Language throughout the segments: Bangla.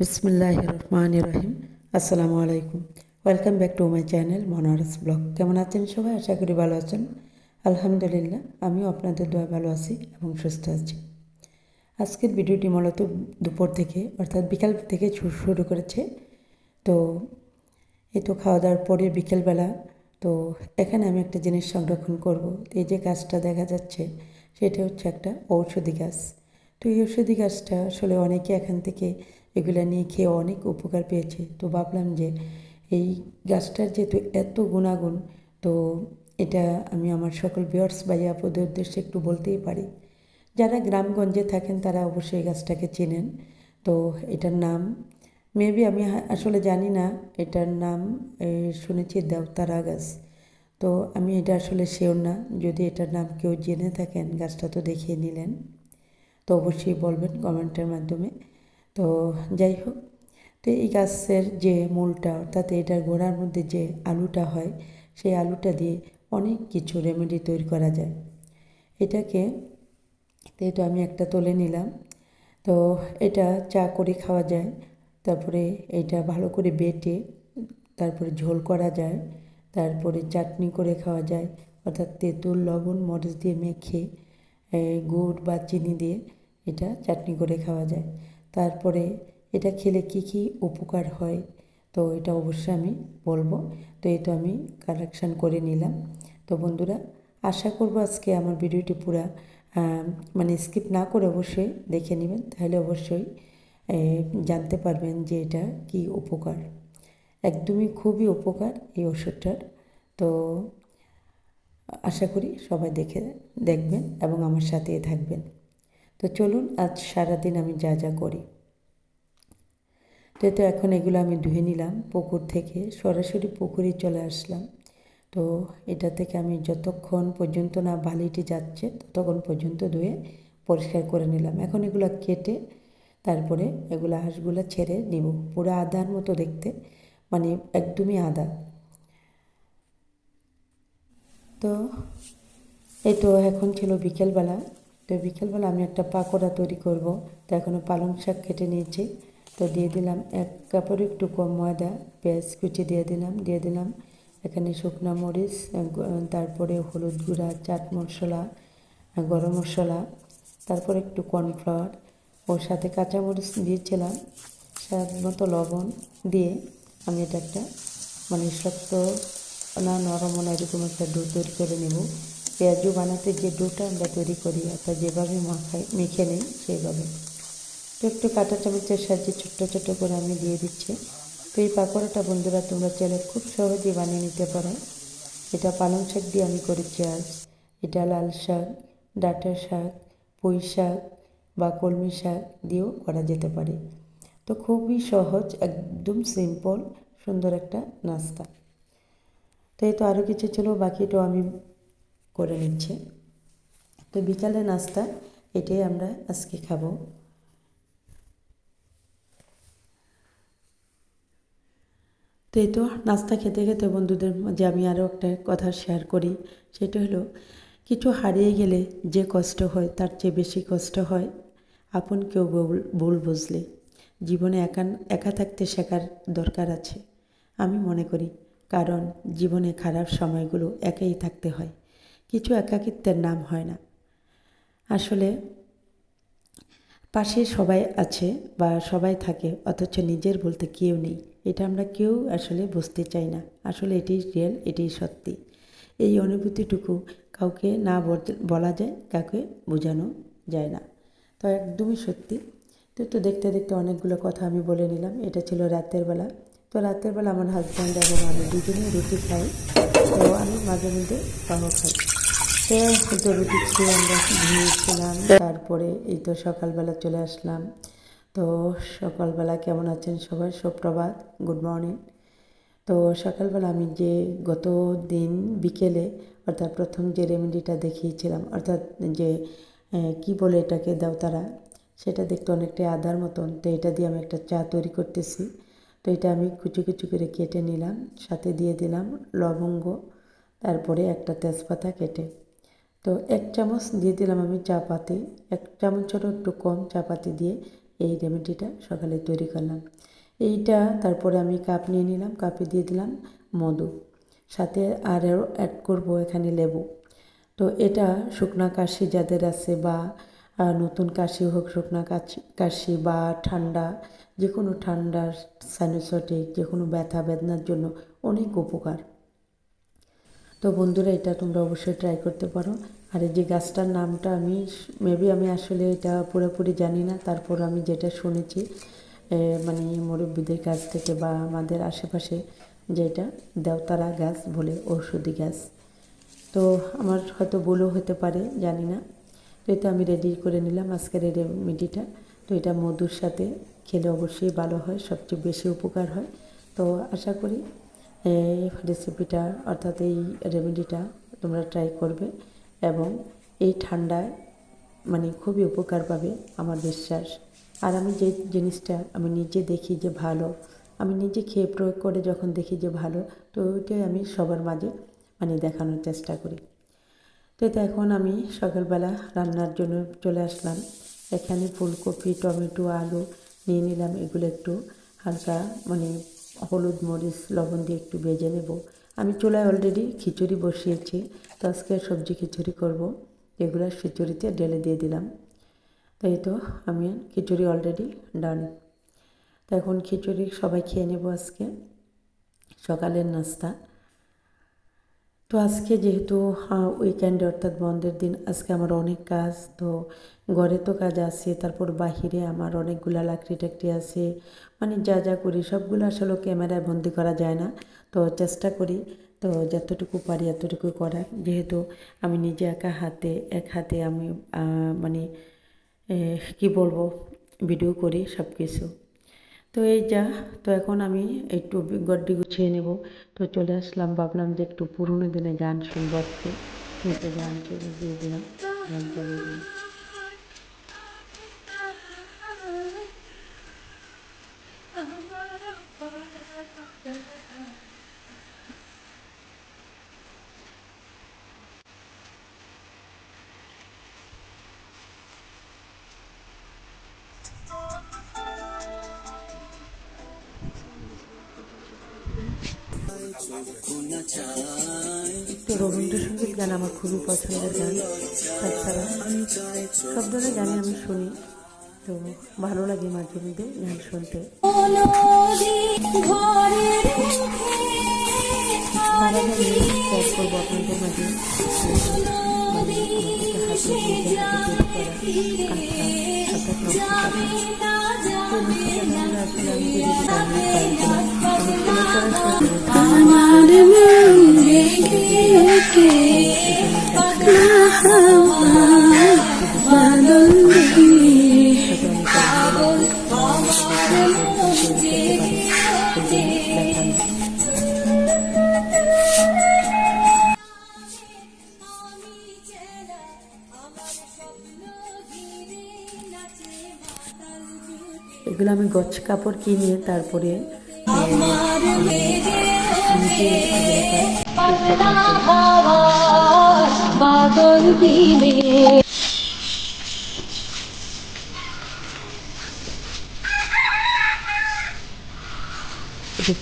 বিসমিল্লাহ রহমান রহিম আসসালামু আলাইকুম welcome back to my channel Monowar's vlog. কেমন আছেন সবাই? আশা করি ভালো আছেন। আলহামদুলিল্লাহ, আমিও আপনাদের দোয়া ভালো আছি এবং সুস্থ আছি। আজকের ভিডিওটি মূলত দুপুর থেকে, অর্থাৎ বিকাল থেকে শুরু করেছে। তো এই তো খাওয়া দাওয়ার পরে বিকেলবেলা, তো এখানে আমি একটা জিনিস সংরক্ষণ করব। এই যে গাছটা দেখা যাচ্ছে, সেটা হচ্ছে একটা ঔষধি গাছ। তো এই ঔষধি গাছটা আসলে অনেকে এখান থেকে এগুলা নিয়ে খেয়ে অনেক উপকার পেয়েছে। তো ভাবলাম যে এই গাছটার যেহেতু এত গুণাগুণ, তো এটা আমি আমার সকল বিয়ার্স বা ইয়াপদের উদ্দেশ্যে একটু বলতেই পারি। যারা গ্রামগঞ্জে থাকেন, তারা অবশ্যই গাছটাকে চেনেন। তো এটার নাম মেবি আমি আসলে জানি না, এটার নাম শুনেছি দেওতারা গাছ। তো আমি এটা আসলে শিওর না, যদি এটার নাম কেউ জেনে থাকেন, গাছটা তো দেখিয়ে নিলেন। তো অবশ্যই বলবেন কমেন্টের মাধ্যমে। তো যাই হোক তো এই গাছের যে মূলটা, অর্থাৎ এটার গোড়ার মধ্যে যে আলুটা হয়, সেই আলুটা দিয়ে অনেক কিছু রেমেডি তৈরি করা যায়। এটাকে এটা আমি একটা তুলে নিলাম। তো এটা চা করে খাওয়া যায়, তারপরে এটা ভালো করে বেটে, তারপরে ঝোল করা যায়, তারপরে চাটনি করে খাওয়া যায়, অর্থাৎ তেঁতুল, লবণ, মরিচ দিয়ে মেখে গুড় বা চিনি দিয়ে এটা চাটনি করে খাওয়া যায়। তারপরে এটা খেলে কি কি উপকার হয়? তো এটা অবশ্যই আমি বলব। তো এই তো আমি কালেকশান করে নিলাম। তো বন্ধুরা, আশা করব আজকে আমার ভিডিওটি পুরা মানে স্কিপ না করে অবশ্যই দেখে নেবেন। তাহলে অবশ্যই জানতে পারবেন যে এটা কি উপকার। একদমই খুবই উপকার এই ওষুধটার। তো আশা করি সবাই দেখে, দেখবেন এবং আমার সাথে থাকবেন। তো চলুন, আজ সারাদিন আমি যা যা করি। তো এখন এগুলো আমি ধুয়ে নিলাম পুকুর থেকে, সরাসরি পুকুরে চলে আসলাম। তো এটা থেকে আমি যতক্ষণ পর্যন্ত না বালিটি যাচ্ছে, ততক্ষণ পর্যন্ত ধুয়ে পরিষ্কার করে নিলাম। এখন এগুলো কেটে তারপরে এগুলো হাঁসগুলো ছেড়ে নিব। পুরো আদার মতো দেখতে মানে একদমই আদা। তো এই তো এখন ছিল বিকেলবেলা। তো বিকেলবেলা আমি একটা পাকোড়া তৈরি করব। তো এখনও পালং শাক কেটে নিয়েছি। তো দিয়ে দিলাম এক কাপড় একটু কম ময়দা, পেঁয়াজ কুচি দিয়ে দিলাম দিয়ে দিলাম এখানে শুকনো মরিচ তারপরে হলুদ গুঁড়া, চাট মশলা, গরম মশলা, তারপরে একটু কর্নফ্লাওয়ার ওর সাথে কাঁচামরিচ দিয়েছিলাম। স্বাদ মতো লবণ দিয়ে আমি এটা একটা মানে শক্ত না নরম না এরকম একটা ডো তৈরি করে নেব। পেঁয়াজু বানাতে যে ডোটা আমরা তৈরি করি, অর্থাৎ যেভাবে মাখাই, মেখে নেই, সেইভাবে। তো একটু কাঁটা চামচের সাহায্যে ছোট্ট ছোট্ট করে আমি দিয়ে দিচ্ছি। তো এই পাকোড়াটা বন্ধুরা তোমরা চাইলে খুব সহজেই বানিয়ে নিতে পারো। এটা পালং শাক দিয়ে আমি করেছি আজ। এটা লাল শাক, ডাঁটা শাক, পুঁই শাক বা কলমি শাক দিয়েও করা যেতে পারে। তো খুবই সহজ, একদম সিম্পল, সুন্দর একটা নাস্তা। তো এই তো আরও কিছু ছিল, বাকিটাও আমি করে নিচ্ছি। তো বিকালে নাস্তা, এটাই আমরা আজকে খাব। তো এই তো নাস্তা খেতে খেতে বন্ধুদের মাঝে আমি আরও একটা কথা শেয়ার করি। সেটা হলো, কিছু হারিয়ে গেলে যে কষ্ট হয়, তার চেয়ে বেশি কষ্ট হয়, আপন কেউ ভুল বুঝলে। জীবনে একা একা থাকতে শেখার দরকার আছে। আমি মনে করি, কারণ জীবনে খারাপ সময়গুলো একাই থাকতে হয়। কিছু একাকিত্বের নাম হয় না। আসলে পাশে সবাই আছে বা সবাই থাকে, অথচ নিজের বলতে কেউ নেই। এটা আমরা কেউ আসলে বুঝতে চাই না। আসলে এটাই রিয়েল এটাই সত্যি। এই অনুভূতিটুকু কাউকে না বল- যায়, কাউকে বোঝানো যায় না। তো একদমই সত্যি। তো তো দেখতে দেখতে অনেকগুলো কথা আমি বলে নিলাম। এটা ছিল রাতের বেলা। তো রাতের বেলা আমার হাজব্যান্ড এবং আমি দুজনেই রুটি খাই। তো আমি মাঝে মধ্যে তাও খাই তো তো রুটি খেয়ে আমরা ঘুমিয়েছিলাম তারপরে এই তো সকালবেলা চলে আসলাম। তো সকালবেলা কেমন আছেন সবাই? সুপ্রভাত গুড মর্নিং। তো সকালবেলা আমি যে গত দিন বিকেলে অর্থাৎ প্রথম যে রেমেডিটা দেখিয়েছিলাম অর্থাৎ যে কি বলে এটাকে দাও তারা সেটা দেখতে অনেকটাই আদার মতন তো এটা দিয়ে আমি একটা চা তৈরি করতেছি। তো এটা আমি কুচি কুচি করে কেটে নিলাম সাথে দিয়ে দিলাম লবঙ্গ তারপরে একটা তেজপাতা কেটে। তো এক চামচ দিয়ে দিলাম আমি চা পাতি এক চামচেরও একটু কম চা পাতি দিয়ে এই রেমেডিটা সকালে তৈরি করলাম। এইটা তারপরে আমি কাপ নিয়ে নিলাম, কাপে দিয়ে দিলাম মধু, সাথে আরও অ্যাড করব এখানে লেবু। তো এটা শুকনা কাশি যাদের আছে বা নতুন কাশি হোক, শুকনা কাশি কাশি বা ঠান্ডা যে কোনো ঠান্ডার সাইনোসটিক যে কোনো ব্যথা, বেদনার জন্য অনেক উপকার। তো বন্ধুরা, এটা তোমরা অবশ্যই ট্রাই করতে পারো। আর এই যে গাছটার নামটা আমি মেবি আমি আসলে এটা পুরোপুরি জানি না। তারপর আমি যেটা শুনেছি মানে মুরব্বীদের কাছ থেকে বা আমাদের আশেপাশে যেটা, দেওতারা গাছ বলে, ঔষধি গাছ। তো আমার হয়তো ভুলও হতে পারে, জানি না। তো এটা আমি রেডি করে নিলাম আজকের এই রেমেডিটা তো এটা মধুর সাথে খেলে অবশ্যই ভালো হয়, সবচেয়ে বেশি উপকার হয়। তো আশা করি রেসিপিটা অর্থাৎ এই রেমেডিটা তোমরা ট্রাই করবে এবং এই ঠান্ডায় মানে খুবই উপকার পাবে আমার বিশ্বাস। আর আমি যে জিনিসটা আমি নিজে দেখি যে ভালো, আমি নিজে খেয়ে প্রয়োগ করে যখন দেখি যে ভালো, তো ওইটাই আমি সবার মাঝে মানে দেখানোর চেষ্টা করি। তো এটা এখন আমি সকালবেলা রান্নার জন্য চলে আসলাম। এখানে ফুলকপি, টমেটো, আলু নিয়ে নিলাম। এগুলো একটু হালকা মানে হলুদ মরিচ, লবণ দিয়ে একটু ভেজে নেব। আমি চুলায় অলরেডি খিচুড়ি বসিয়েছি। তো আজকে সবজি খিচুড়ি করব। এগুলো খিচুড়িতে ডেলে দিয়ে দিলাম। তাই তো, আমি খিচুড়ি অলরেডি ডান তো এখন খিচুড়ি সবাই খেয়ে নেব আজকে। সকালের নাস্তা। তো আজকে যেহেতু উইকেন্ড অর্থাৎ বন্ধের দিন, আজকে আমার অনেক কাজ, তো ঘরে তো কাজ আছে, তারপর বাহিরে আমার অনেকগুলা লাকড়ি টাকড়ি আছে মানে যা যা করি, সবগুলো আসলে ক্যামেরায় বন্দি করা যায় না, তো চেষ্টা করি, তো যতটুকু পারি এতটুকু করার, যেহেতু আমি নিজে একা হাতে, এক হাতে আমি মানে কি বলব ভিডিও করি সব কিছু তো এই যা, তো এখন আমি একটু গড্ডি গুছিয়ে নেব। তো চলে আসলাম, ভাবলাম যে একটু পুরনো দিনে গান শুনব আজকে। গান চলে দিয়ে দিলাম, গান আমার খুবই পছন্দের গান, তাছাড়া সব ধরনের গানই আমি শুনি। তো ভালো লাগে মাঝে মধ্যে গান শুনতে। গান আপনাদের মাঝে মানে আমাকে হাতে নিজে হাতে তৈরি করা কাঁথা অর্থাৎ গছ কাপড় কিনে তারপরে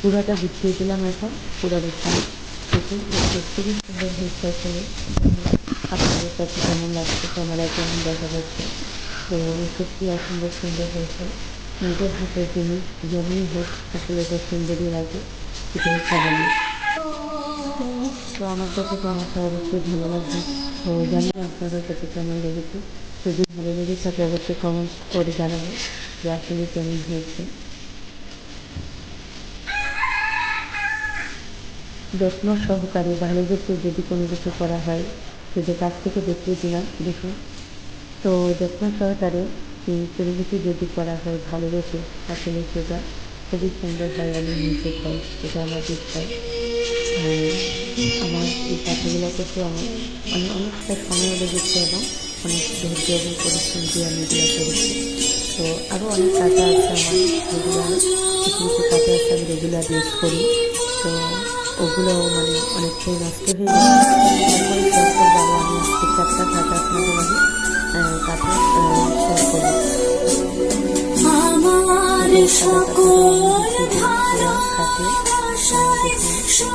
পুরাটা গুছিয়ে দিলাম এখন, পুরা দেখতে। সুন্দর হয়েছে কেমন লাগছে? ক্যামেরায় কেমন দেখা যাচ্ছে তো সত্যি অসম্ভব সুন্দর হয়েছে। নিজের হাতের জিনিস যেমনই হোক, আসলে এটা সুন্দরই লাগে সেটাই খাবানি তো আমার কাছে তো আমার অবশ্যই ভালো লাগবে তো জানি আপনাদের কাছে কেমন লেগেছে। যদি ভালো লেগে থাকে, অবশ্যই কমেন্ট করে জানাব যে আসলে কেমন হয়েছে। যত্ন সহকারে ভালোবেসে যদি কোনো কিছু করা হয়, সেটা কাছ থেকে দেখিয়ে দিলাম, দেখুন। তো যত্ন সহকারে উম, কোনো কিছু যদি করা হয় ভালোবেসে আসলে সেটা খুবই সুন্দর হয় আমি নিজে পাই এটা আমার আর আমার এই কাজগুলো করতে আমার মানে অনেকটা সময় লেগেছে এবং অনেক ধৈর্য এবং পরিশ্রম দিয়ে আমি এগুলো করেছি। তো আরও অনেক কাটা আছে আমার যেগুলো কিছু কিছু কাটা আছে আমি রেগুলার ইউজ করি। তো ওগুলো মানে অনেকটাই নষ্ট হয়ে গেছে। তারপরে আমি আজকে চারটা কাটা আপনাদের আমি কাটা শেয়ার করব সকল ওইটা ছবিটা ছিল ছিল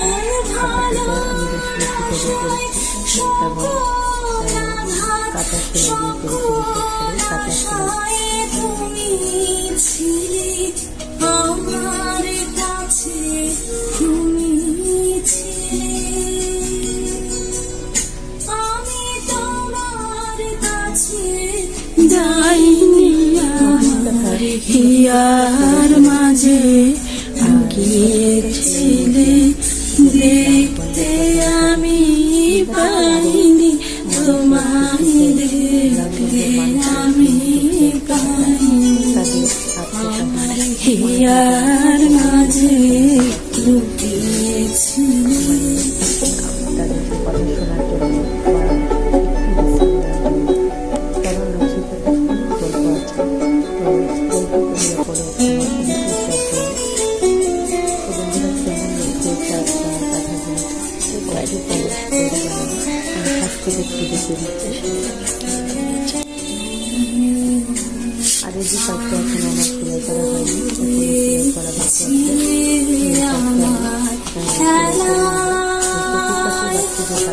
আরেক রকম আমি বেশ বেশি করে করেছি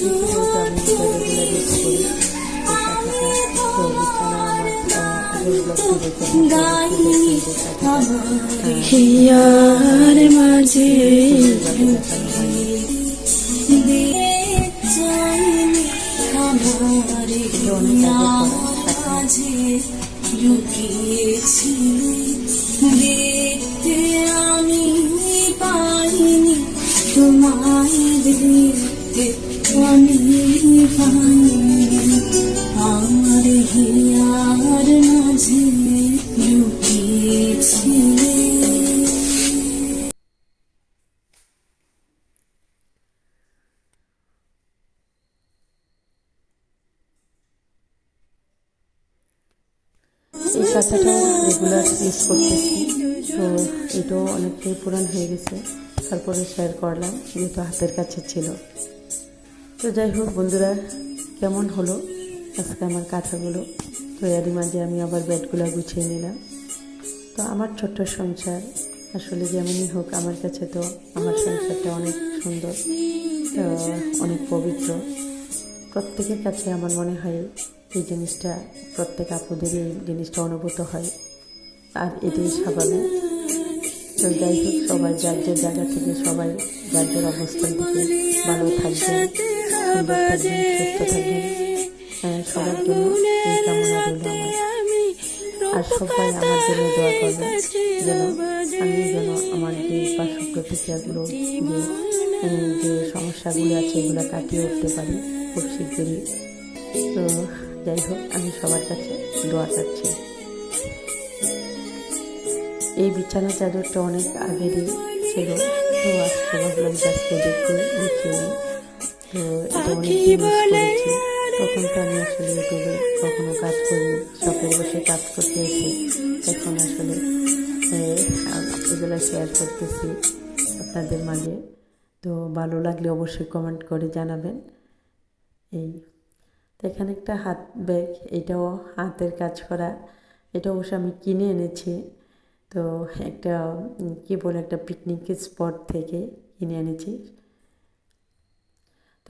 দেখিয়েছি বলতে আমি রেগুলার ইউজ করি এই কাঁথাটা তো বিছানা আমার মাঝে দেখতে আমি পাইনি, তোমায় দেখতে আমার হিয়ার এই কাঁথাটাও রেগুলার ইউজ করতেছি। তো এটাও অনেকটাই পুরান হয়ে গেছে। তারপরে শেয়ার করলাম, যেহেতু হাতের কাছে ছিল। তো যাই হোক, বন্ধুরা, কেমন হলো? আজকে আমার কাঁথাগুলো। তো এরই মাঝে আমি আবার ব্যাটগুলো গুছিয়ে নিলাম। তো আমার ছোট্ট সংসার, আসলে যেমনই হোক, আমার কাছে তো আমার সংসারটা অনেক সুন্দর অনেক পবিত্র। প্রত্যেকের কাছে আমার মনে হয় এই জিনিসটা, প্রত্যেক আপুদের এই জিনিসটা অনুভূত হয়, আর এটাই স্বাভাবিক। তো যাই হোক, সবাই যার যার জায়গা থেকে সবাই, যার যার অবস্থান থেকে ভালো থাকবেন। সুন্দর থাকবেন সুস্থ থাকবেন সবার জন্য এই কামনা রইল আমার আর সবাই আমার জন্য দোয়া করবে যেন আমি যেন আমার যে পার্শ্ব প্রতিক্রিয়াগুলো যে যে সমস্যাগুলো আছে এগুলো কাটিয়ে উঠতে পারি খুব শীঘ্রই তো যাই হোক আমি সবার কাছে দোয়া চাচ্ছি। এই বিছানা চাদরটা অনেক আগেরই ছিল। তো আজকে ভাবলাম আজকে দেখতে দেখিয়ে নিই। তো এটা অনেক ইউজ করেছি তখন তো আমি আসলে ইউটিউবে কখনো কাজ করি শপে বসে কাজ করতে এসে এখন আসলে এগুলো শেয়ার করতেছি আপনাদের মাঝে তো ভালো লাগলে অবশ্যই কমেন্ট করে জানাবেন এই তো এখানে একটা হাত ব্যাগ এটাও হাতের কাজ করা এটা অবশ্য আমি কিনে এনেছি তো একটা কী বলে একটা পিকনিক স্পট থেকে কিনে এনেছি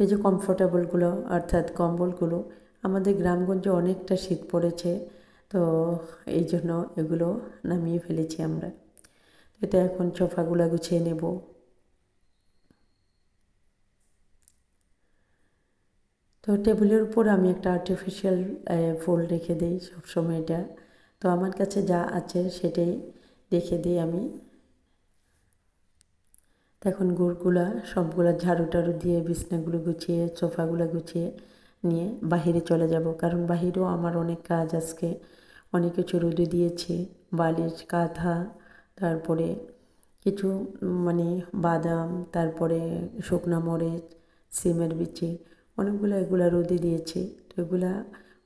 এই যে কমফোর্টেবলগুলো অর্থাৎ কম্বলগুলো, আমাদের গ্রামগঞ্জে অনেকটা শীত পড়েছে, তো এই জন্য এগুলো নামিয়ে ফেলেছি আমরা। এটা এখন সোফাগুলো গুছিয়ে নেব। তো টেবিলের উপর আমি একটা আর্টিফিশিয়াল ফুল রেখে দিই সবসময় এটা। তো আমার কাছে যা আছে সেটাই রেখে দিই আমি। তো এখন গুড়গুলা সবগুলা ঝাড়ু টাড়ু দিয়ে বিছনাগুলো গুছিয়ে, সোফাগুলো গুছিয়ে নিয়ে বাহিরে চলে যাব। কারণ বাহিরেও আমার অনেক কাজ আজকে। অনেক কিছু রোদে দিয়েছে, বালিশ, কাঁথা, তারপরে কিছু মানে বাদাম, তারপরে শুকনা মরিচ, সিমের বিচি, অনেকগুলো এগুলা রোদে দিয়েছে। তো এগুলা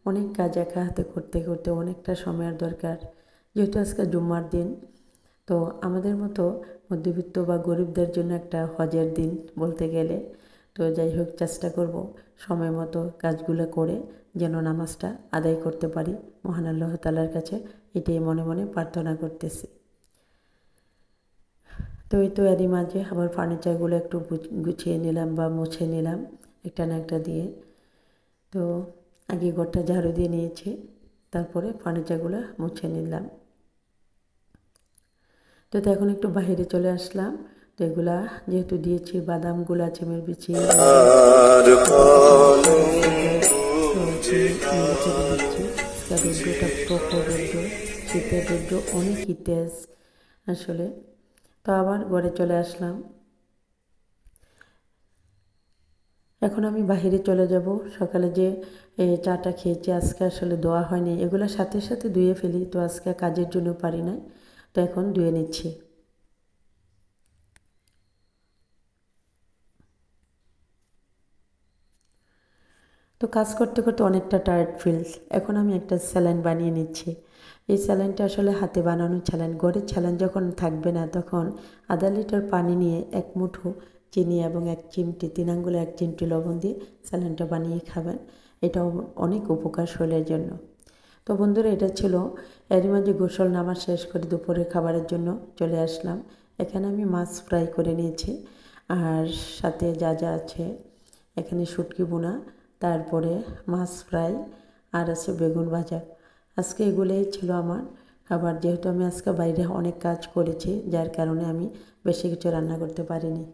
অনেক কাজ একা হাতে করতে করতে অনেকটা সময়ের দরকার। যেহেতু আজকে জুম্মার দিন তো আমাদের মতো মধ্যবিত্ত বা গরিবদের জন্য একটা হজের দিন বলতে গেলে। তো যাই হোক, চেষ্টা করব সময় মতো কাজগুলো করে যেন নামাজটা আদায় করতে পারি। মহান আল্লাহ তালার কাছে এটাই মনে মনে প্রার্থনা করতেছি। তো এই তো এরই মাঝে আবার ফার্নিচারগুলো একটু গুছিয়ে নিলাম বা মুছে নিলাম একটা না একটা দিয়ে। তো আগে ঘরটা ঝাড়ু দিয়ে নিয়েছি, তারপরে ফার্নিচারগুলো মুছে নিলাম। তো তো এখন একটু বাইরে চলে আসলাম। তো এগুলা যেহেতু দিয়েছি বাদামগুলা চেমের বিচি। আর কলম রৌদ্রটা প্রখর রৌদ্র শীতের রৌদ্র অনেক হিতেজ আসলে। তো আবার ঘরে চলে আসলাম। এখন আমি বাইরে চলে যাব। সকালে যে চাটা খেয়েছি আজকে আসলে দোয়া হয়নি। এগুলো সাথে সাথে ধুয়ে ফেলি। তো আজকে কাজের জন্য পারি না তো এখন ধুয়ে নিচ্ছি। তো কাজ করতে করতে অনেকটা টায়ার্ড ফিলস এখন আমি একটা স্যালাইন বানিয়ে নিচ্ছি। এই স্যালাইনটা আসলে হাতে বানানো স্যালাইন ঘরের স্যালাইন যখন থাকবে না তখন আধা লিটার পানি নিয়ে এক মুঠো চিনি এবং এক চিমটি, তিন আঙ্গুলে এক চিমটি লবণ দিয়ে স্যালাইনটা বানিয়ে খাবেন। এটাও অনেক উপকার শরীরের জন্য। তো বন্ধুরা, এটা ছিল এরই মাঝে গোসল নামা শেষ করে দুপুরের খাবারের জন্য চলে আসলাম। এখানে আমি মাছ ফ্রাই করে নিয়েছি। আর সাথে যা যা আছে, এখানে শুটকি বোনা তারপরে মাছ ফ্রাই, আর আছে বেগুন ভাজা। আজকে এগুলোই ছিল আমার খাবার। যেহেতু আমি আজকে বাইরে অনেক কাজ করেছি, যার কারণে আমি বেশি কিছু রান্না করতে পারিনি।